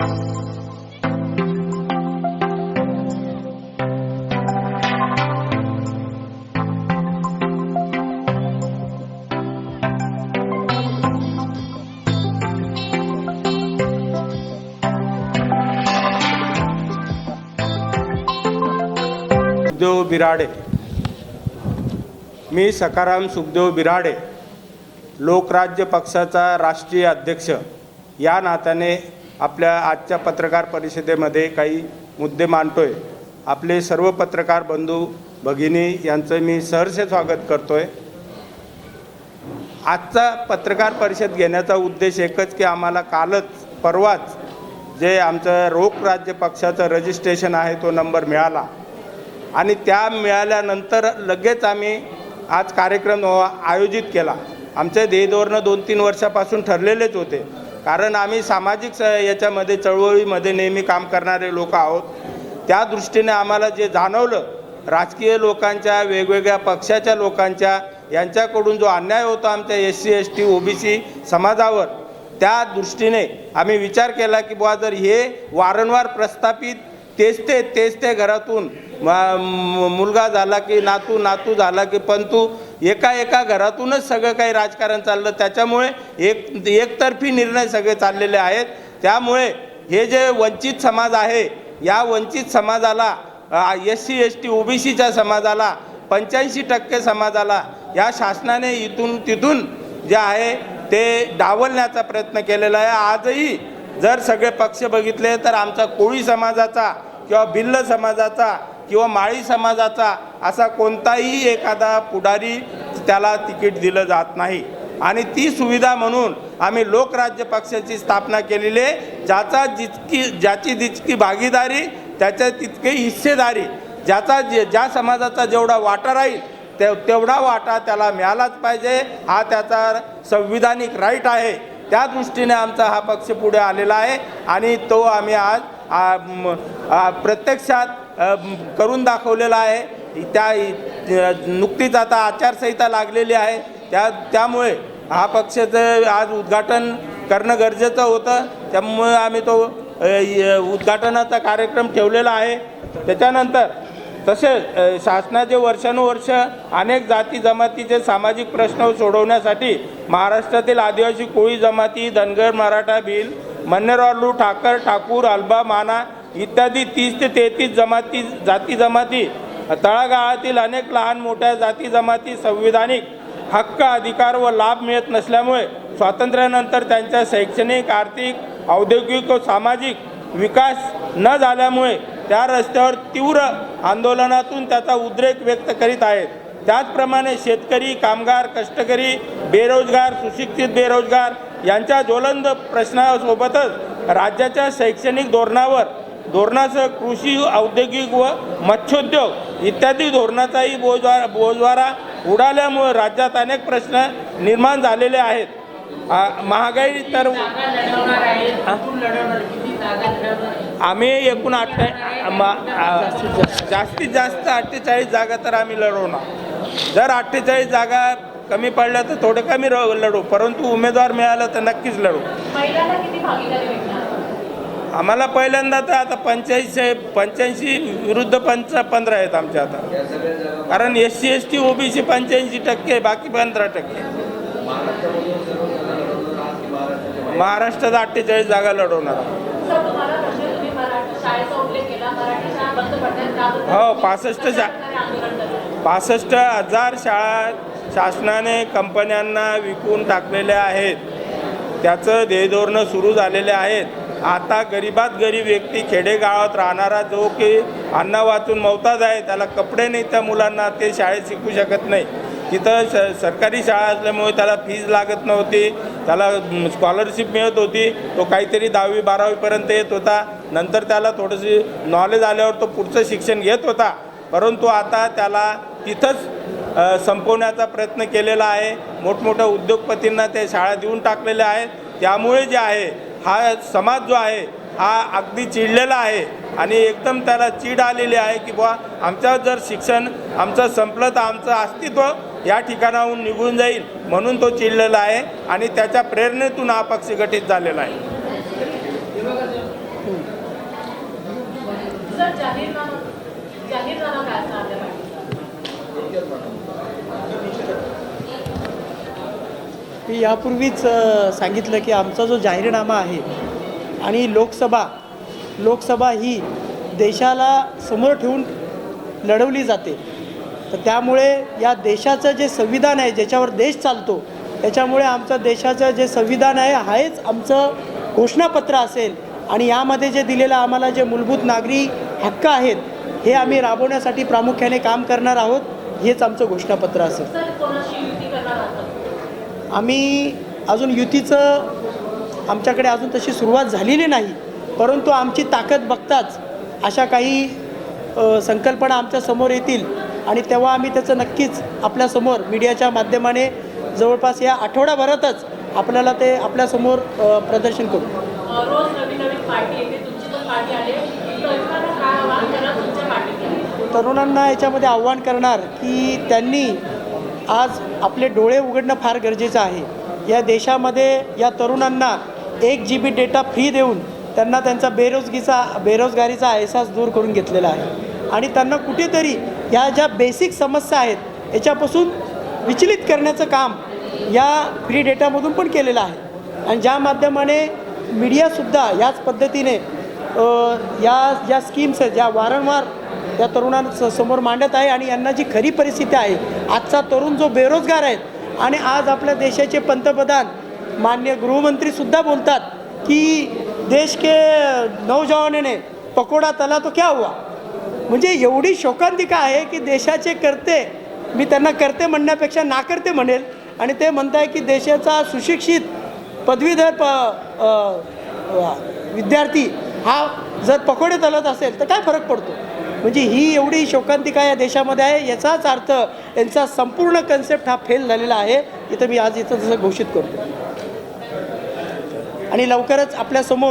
सुखदेव बिराडे. मी सकाराम सुखदेव बिराडे लोकराज्य पक्षाचा राष्ट्रीय अध्यक्ष. या नात्याने आपल्या आजच्या पत्रकार परिषदेमध्ये काही मुद्दे मांडतोय. आपले सर्व पत्रकार बंधू भगिनी यांचं मी सहर्ष स्वागत करतोय. आजचा पत्रकार परिषद घेण्याचा उद्देश एकच की आम्हाला कालच परवाच जे आमचं रोख राज्य पक्षाचं रजिस्ट्रेशन आहे तो नंबर मिळाला. आणि त्या मिळाल्यानंतर लगेच आम्ही आज कार्यक्रम आयोजित केला. आमचे ध्येयधोरणं दोन तीन वर्षापासून ठरलेलेच होते. कारण आम्ही सामाजिक स याच्यामध्ये चळवळीमध्ये नेहमी काम करणारे लोक आहोत. त्या दृष्टीने आम्हाला जे जाणवलं राजकीय लोकांच्या वेगवेगळ्या पक्षाच्या लोकांच्या यांच्याकडून जो अन्याय होता आमच्या S C S T O B C समाजावर त्या दृष्टीने आम्ही विचार केला की बुवा जर हे वारंवार प्रस्थापित तेच ते तेच ते घरातून मुलगा झाला की नातू नातू झाला की पंतू एका एका घरातूनच सगळं काही राजकारण चाललं. त्याच्यामुळे एक एकतर्फी निर्णय सगळे चाललेले आहेत. त्यामुळे हे जे वंचित समाज आहे या वंचित समाजाला S C S T O B सीच्या समाजाला पंच्याऐंशी टक्के समाजाला या शासनाने इथून तिथून जे आहे ते डावलण्याचा प्रयत्न केलेला आहे. आजही जर सगळे पक्ष बघितले तर आमचा कोळी समाजाचा किंवा भिल्ल समाजाचा किंवा माळी समाजाचा असा कोणताही एखादा पुढारी त्याला तिकीट दिलं जात नाही. आणि ती सुविधा म्हणून आम्ही लोकराज्य पक्षाची स्थापना केलेली आहे. ज्याचा जितकी ज्याची जितकी भागीदारी त्याच्या तितकी हिस्सेदारी ज्याचा जे ज्या समाजाचा जेवढा वाटा राहील ते तेवढा वाटा त्याला मिळालाच पाहिजे. हा त्याचा संविधानिक राईट आहे. त्या दृष्टीने आमचा हा पक्ष पुढे आलेला आहे. आणि तो आम्ही आज प्रत्यक्षात करून दाखवलेला आहे. त्या नुकतीच आता आचारसंहिता लागलेली आहे. त्या त्यामुळे हा पक्षाचं आज उद्घाटन करणं गरजेचं होतं. त्यामुळे आम्ही तो उद्घाटनाचा कार्यक्रम ठेवलेला आहे. त्याच्यानंतर तसेच शासनाचे वर्षानुवर्ष अनेक जाती जमातीचे सामाजिक प्रश्न सोडवण्यासाठी महाराष्ट्रातील आदिवासी कोळी जमाती धनगर मराठा भिल मन्नेरवालू ठाकर ठाकूर अल्बा माना इत्यादी तीस ते तेहतीस जमाती जाती जमाती तळागाळातील अनेक लहान मोठ्या जाती जमाती संविधानिक हक्क अधिकार व लाभ मिळत नसल्यामुळे स्वातंत्र्यानंतर त्यांच्या शैक्षणिक आर्थिक औद्योगिक व सामाजिक विकास न झाल्यामुळे त्या रस्त्यावर तीव्र आंदोलनातून त्याचा उद्रेक व्यक्त करीत आहेत. त्याचप्रमाणे शेतकरी कामगार कष्टकरी बेरोजगार सुशिक्षित बेरोजगार यांच्या ज्वलंत प्रश्नासोबतच राज्याच्या शैक्षणिक धोरणावर धोरणासह कृषी औद्योगिक व मत्स्योद्योग इत्यादी धोरणाचाही बोजवारा बोजवारा उडाल्यामुळे राज्यात अनेक प्रश्न निर्माण झालेले आहेत. महागाई तर आम्ही एकूण अठ्ठे जास्तीत जास्त अठ्ठेचाळीस जागा तर आम्ही लढवणार जर अठ्ठेचाळीस जागा कमी पडल्या तर थोडे कमी लढू. परंतु उमेदवार मिळालं तर नक्कीच लढू. आम्हाला पहिल्यांदा तर आता पंच्याऐंशी पंच्याऐंशी विरुद्ध पंच पंधरा आहेत आमच्या आता. कारण S C S T O B C पंच्याऐंशी टक्के बाकी पंधरा टक्के. महाराष्ट्रात अठ्ठेचाळीस जागा लढवणार हो पासष्ट शा पासष्ट हजार शाळा शासनाने कंपन्यांना विकून टाकलेल्या आहेत. त्याचं ध्येयधोरणं सुरू झालेले आहेत. आता गरीबात गरीब व्यक्ती खेडेगावात राहणारा जो की अन्न वाचून मवताज आहे त्याला कपडे नाही त्या मुलांना ते शाळेत शिकू शकत नाही. तिथं स सरकारी शाळा असल्यामुळे त्याला फीज लागत नव्हती त्याला स्कॉलरशिप मिळत होती. तो काहीतरी दहावी बारावीपर्यंत येत होता. नंतर त्याला थोडंशी नॉलेज आल्यावर तो पुढचं शिक्षण घेत होता. परंतु आता त्याला तिथंच संपवण्याचा प्रयत्न केलेला आहे. मोठमोठ्या उद्योगपतींना ते शाळा देऊन टाकलेल्या आहेत. त्यामुळे जे आहे हा समाज जो आहे हा अगदी चिडलेला आहे आणि एकदम त्याला चीड आलेली आहे की बुवा आमचं जर शिक्षण आमचं संपलं तर आमचं अस्तित्व या ठिकाणाहून निघून जाईल म्हणून तो चिडलेला आहे आणि त्याच्या प्रेरणेतून हा पक्ष गठीत झालेला आहे. जाहीरनामा मी यापूर्वीच सांगितलं की आमचा जो जाहीरनामा आहे आणि लोकसभा लोकसभा ही देशाला समोर ठेवून लढवली जाते. तर त्यामुळे या देशाचं जे संविधान आहे ज्याच्यावर देश चालतो त्याच्यामुळे आमचं देशाचं जे संविधान आहे हाच आमचं घोषणापत्र असेल. आणि यामध्ये जे दिलेलं आम्हाला जे मूलभूत नागरी हक्क आहेत हे आम्ही राबवण्यासाठी प्रामुख्याने काम करणार आहोत हेच आमचं घोषणापत्र असेल सर कोणाशी युती करणार आहात आम्ही अजून युतीचं आमच्याकडे अजून तशी सुरुवात झालेली नाही परंतु आमची ताकद बघताच अशा काही संकल्पना आमच्यासमोर येतील. आणि तेव्हा आम्ही त्याचं नक्कीच आपल्यासमोर मीडियाच्या माध्यमाने जवळपास या आठवड्याभरातच आपल्याला ते आपल्यासमोर प्रदर्शन करू. तरुणांना याच्यामध्ये आव्हान करणार की त्यांनी आज आपले डोळे उघडणं फार गरजेचं आहे. या देशामध्ये या तरुणांना एक जी बी डेटा फ्री देऊन त्यांना त्यांचा बेरोजगीचा बेरोजगारीचा अहसास दूर करून घेतलेला आहे. आणि त्यांना कुठेतरी या ज्या बेसिक समस्या आहेत याच्यापासून विचलित करण्याचं काम या फ्री डेटामधून पण केलेलं आहे. आणि ज्या माध्यमाने मीडियासुद्धा याच पद्धतीने या ज्या स्कीम्स आहेत ज्या वारंवार त्या तरुणांसमोर समोर मांडत आहे आणि यांना जी खरी परिस्थिती आहे आजचा तरुण जो बेरोजगार आहेत आणि आज आपल्या देशाचे पंतप्रधान मान्य गृहमंत्रीसुद्धा बोलतात की देश के नौजवानाने पकोडा तला तो क्या हुआ? म्हणजे एवढी शोकांतिका आहे की देशाचे करते मी त्यांना करते म्हणण्यापेक्षा नाकर्ते म्हणेल. आणि ते म्हणत आहे की देशाचा सुशिक्षित पदवीधर प विद्यार्थी हा जर पकोडे तलत असेल तर काय फरक पडतो? म्हणजे ही एवढी शोकांतिका या देशामध्ये आहे याचाच अर्थ यांचा संपूर्ण कन्सेप्ट हा फेल झालेला आहे इथं मी आज इथं जसं घोषित करतो. आणि लवकरच आपल्यासमोर